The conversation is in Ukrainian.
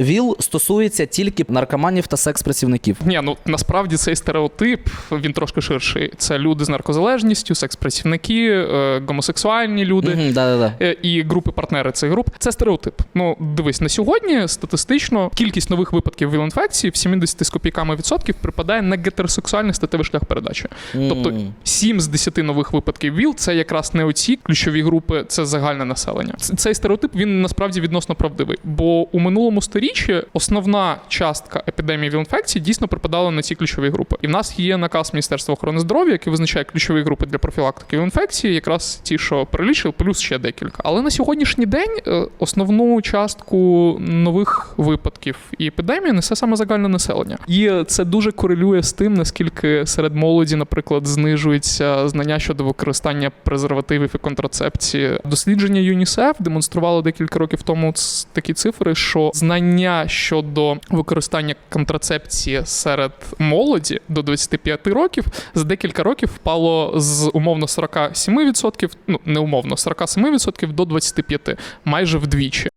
ВІЛ стосується тільки наркоманів та секс-працівників. Ні, ну насправді цей стереотип він трошки ширший. Це люди з наркозалежністю, секс-працівники, е, гомосексуальні люди. Угу, да-да-да. е, І групи партнери цих груп це стереотип. Ну дивись, на сьогодні статистично кількість нових випадків ВІЛ-інфекції в 70 з копійками відсотків припадає на гетеросексуальний статевий шлях передачі. Тобто М. 7 з 10 нових випадків ВІЛ це якраз не оці ключові групи, це загальне населення. Цей стереотип він насправді відносно правдивий, бо у минулому сторіччі основна частка епідемії ВІЛ-інфекції дійсно припадала на ці ключові групи. І в нас є наказ Міністерства охорони здоров'я, який визначає ключові групи для профілактики ВІЛ-інфекції, якраз ті, що перелічили, плюс ще декілька. Але на сьогоднішній день е, основну частку нових випадків і епідемії несе саме загальне населення. І це дуже корелює з тим, наскільки серед молоді, наприклад, знижується знання щодо використання презервативів і контрацепції. Дослідження ЮНІСЕФ демонструвало декілька років тому такі цифри, що знання щодо використання контрацепції серед молоді до 25 років за декілька років впало з умовно 47%, ну не умовно 47% до 25%, майже вдвічі.